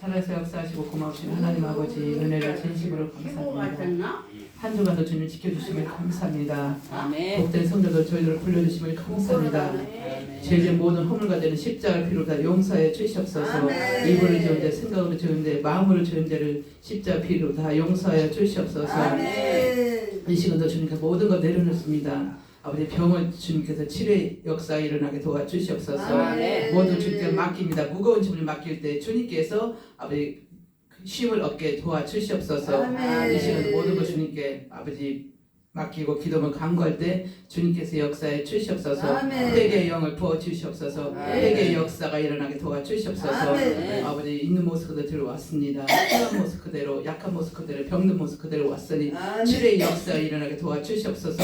살아서 역사하시고 고마우신 하나님 아버지 은혜를 진심으로 감사합니다. 한 주간도 주님 지켜주심을 감사합니다. 복된 성도들 저희들을 불러주심을 감사합니다. 죄의 모든 허물과 되는 십자가를 피로 다 용서해 주시옵소서. 입으로 지은 데 생각으로 지은 데 마음으로 지은 데를 십자가 피로 다 용서해 주시옵소서. 이 시간도 주님께 모든 것 내려놓습니다. 아버지 병을 주님께서 치료의 역사 일어나게 도와주시옵소서. 아멘. 모두 주님께 맡깁니다. 무거운 짐을 맡길 때 주님께서 아버지 쉼을 얻게 도와주시옵소서. 아멘. 이 시간 모든 것 주님께 아버지 맡기고 기도문 간구할 때 주님께서 역사에 주시옵소서. 회개의 영을 부어 주시옵소서. 회개의 역사가 일어나게 도와 주시옵소서. 아멘. 아버지 있는 모습 그대로 들어왔습니다. 약한 모습 그대로 약한 모습 그대로 병든 모습 그대로 왔으니. 치료의 역사가 일어나게 도와 주시옵소서.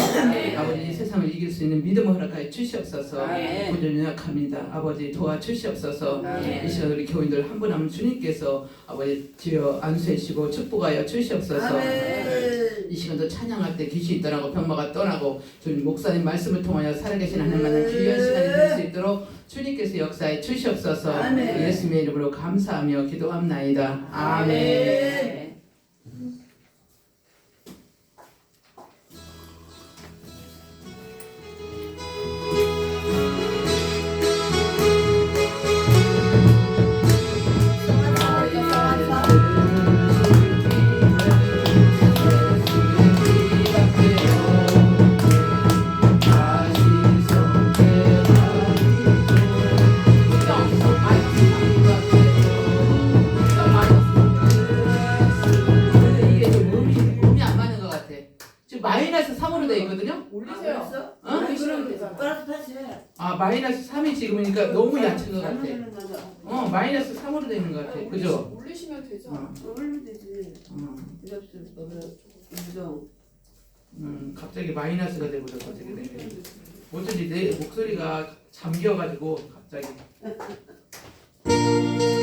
아버지 이 세상을 이길 수 있는 믿음을 허락하여 주시옵소서. 아멘. 부전 연약합니다. 아버지 도와 주시옵소서. 아멘. 이 시간 우리 교인들 한 분 한 분 주님께서 아버지 주여 안수해주시고 축복하여 주시옵소서. 아멘. 이 시간도 찬양할 때 귀신이 떠나고 병마가 떠나고 주님 목사님 말씀을 통하여 살아계신 하나님 만난 귀한 시간이 될 수 있도록 주님께서 역사에 주시옵소서. 아멘. 예수님의 이름으로 감사하며 기도합나이다. 아멘. 마이너스 3으로 돼 있는 것 같아. 그죠? 올리시면 되죠. 어, 올리면 되지. 어. 필요 없어. 우정. 음, 갑자기 마이너스가 돼버렸어. 어떻게 된 거야? 어쩐지 내 목소리가 잠겨가지고 갑자기.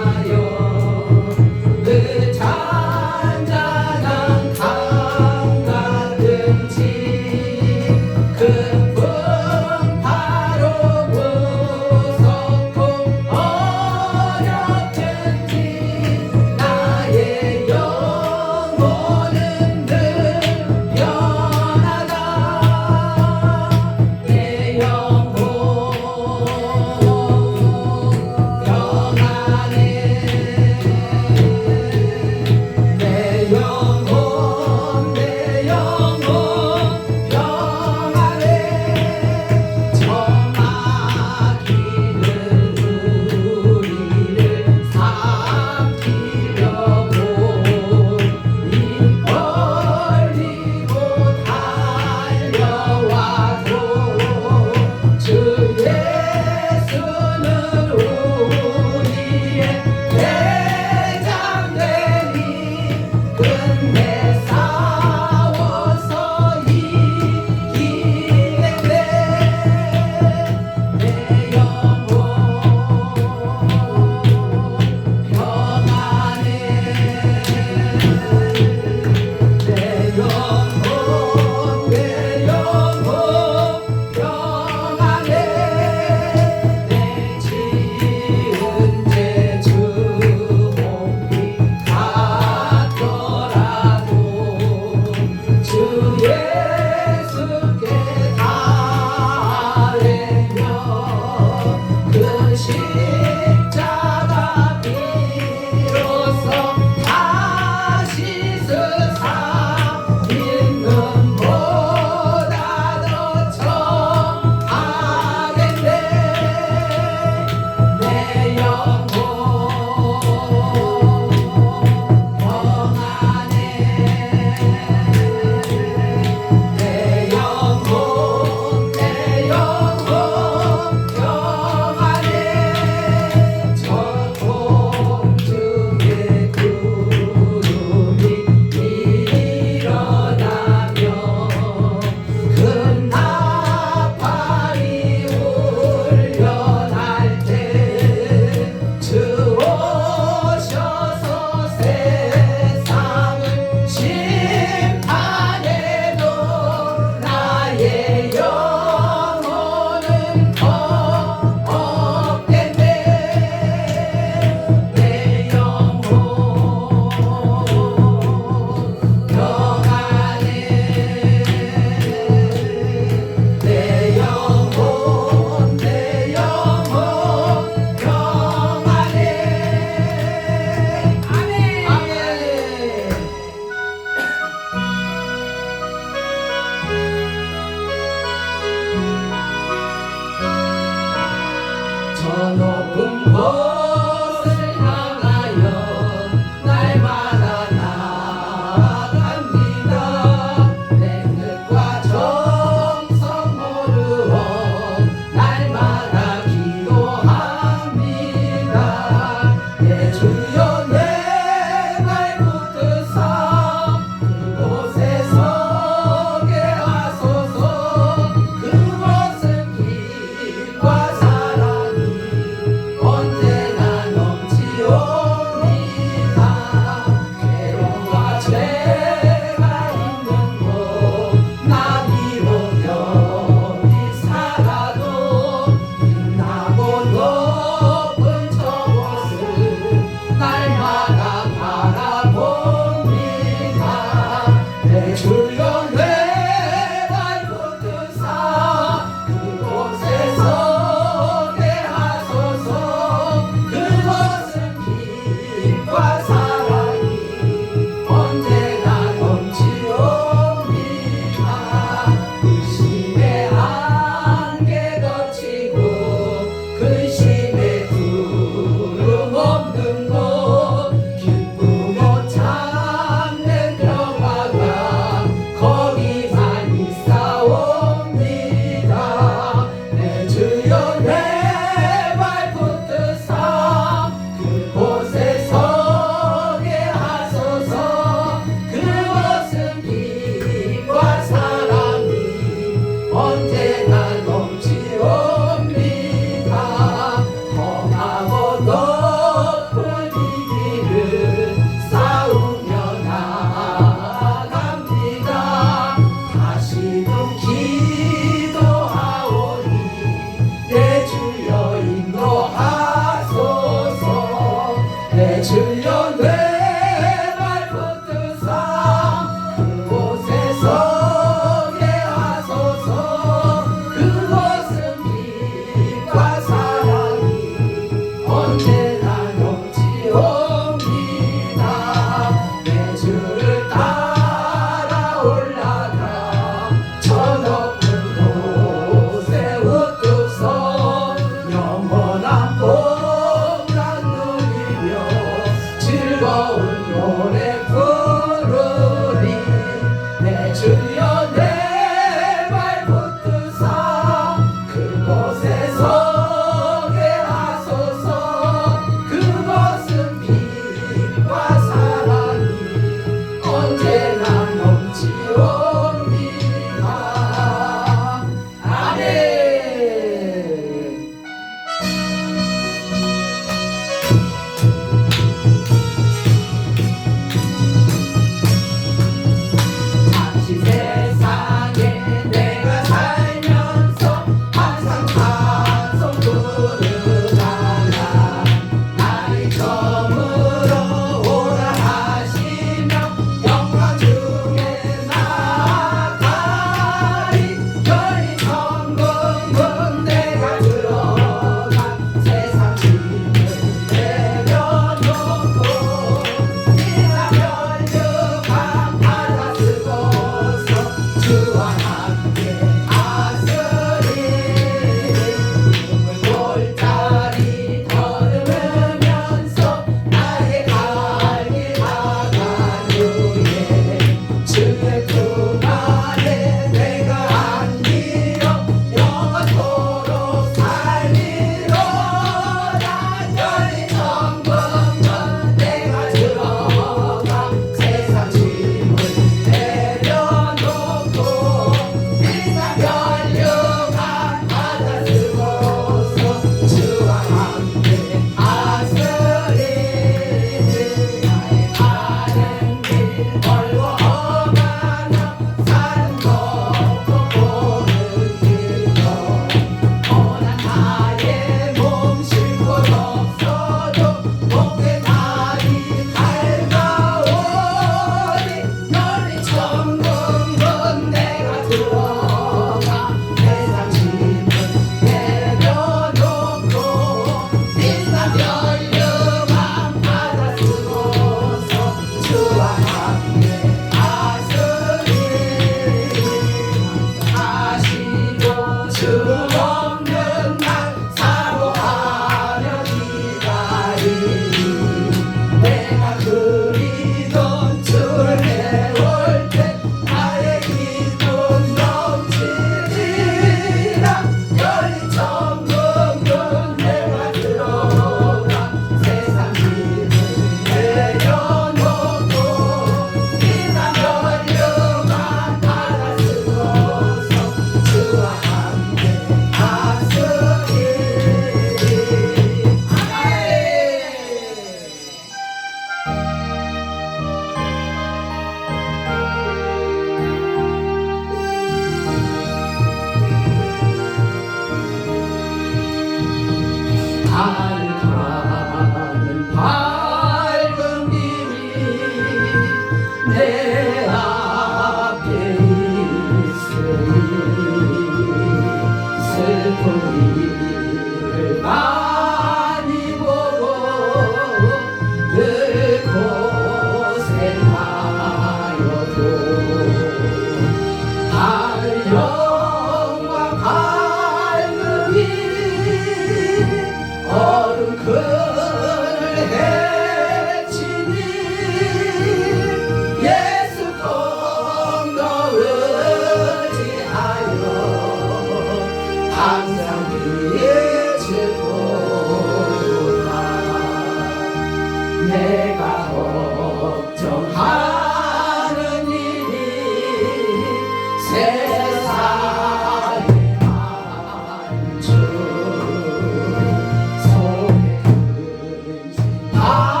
아.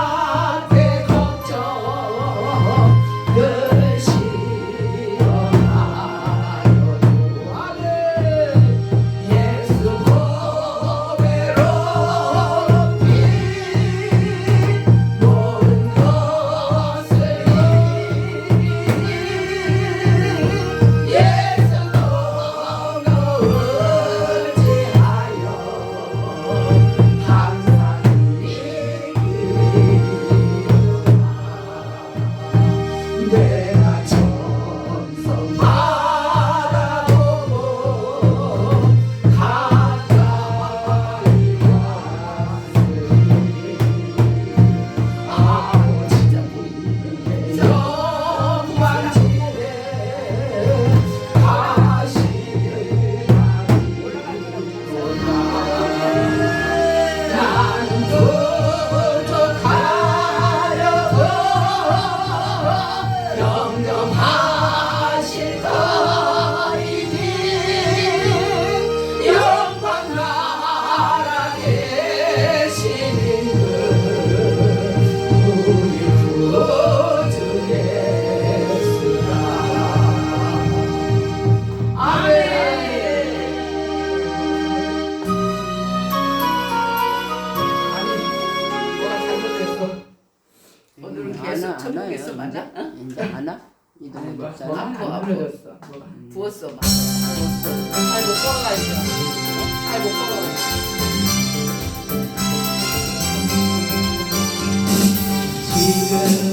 없어. 맛 없어. 잘못 걸어가야 잘못 걸어가야 지금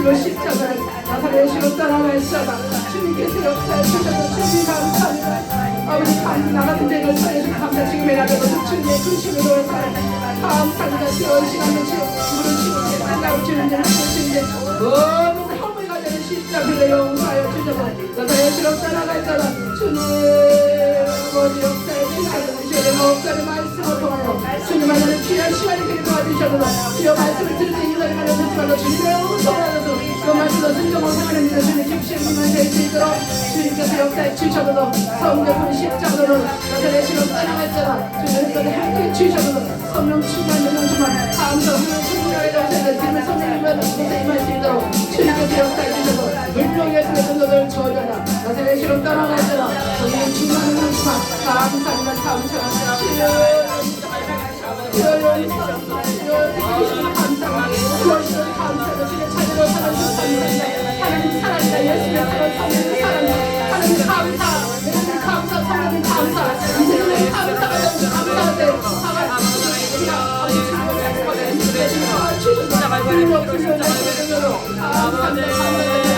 줄로 십자가 나사렛으로 따라가시다가 주님께서 역사해 주셔서 주님 감사합니다 아버지 간 나가는 대로 살려주 감사 지금에 나가서 주님의 중심으로 살아 다음 상자 시원 시간을 채워 물을 치고 만나고 주는 일을 주시는데 너무 허물가 되는 십자가를 용서하여 주셔서 나사렛으로 따라가시다가 주님 아버지 역사 목사의 말씀을 통하여 주님 하나님 귀한 시간이 되게 도와주셔서 주여 말씀을 들을 때 이날이 가려 듣지 말고 주님의 음성을 그 말씀을 순종하고 하는 믿어 주님 깊심만 될수 있도록 주님께서 역사에 주셔서 성경은 십자가로 실없다 나가있잖아 주님께서 함께 주셔서 성령 충만 임할 수 있도록 주님께서 역사해 주셔서 물명의 그들을 저려라. 나사의 실없 따라가잖아 성령 충만 능력 충만 감사합니다 감사합니 아버지.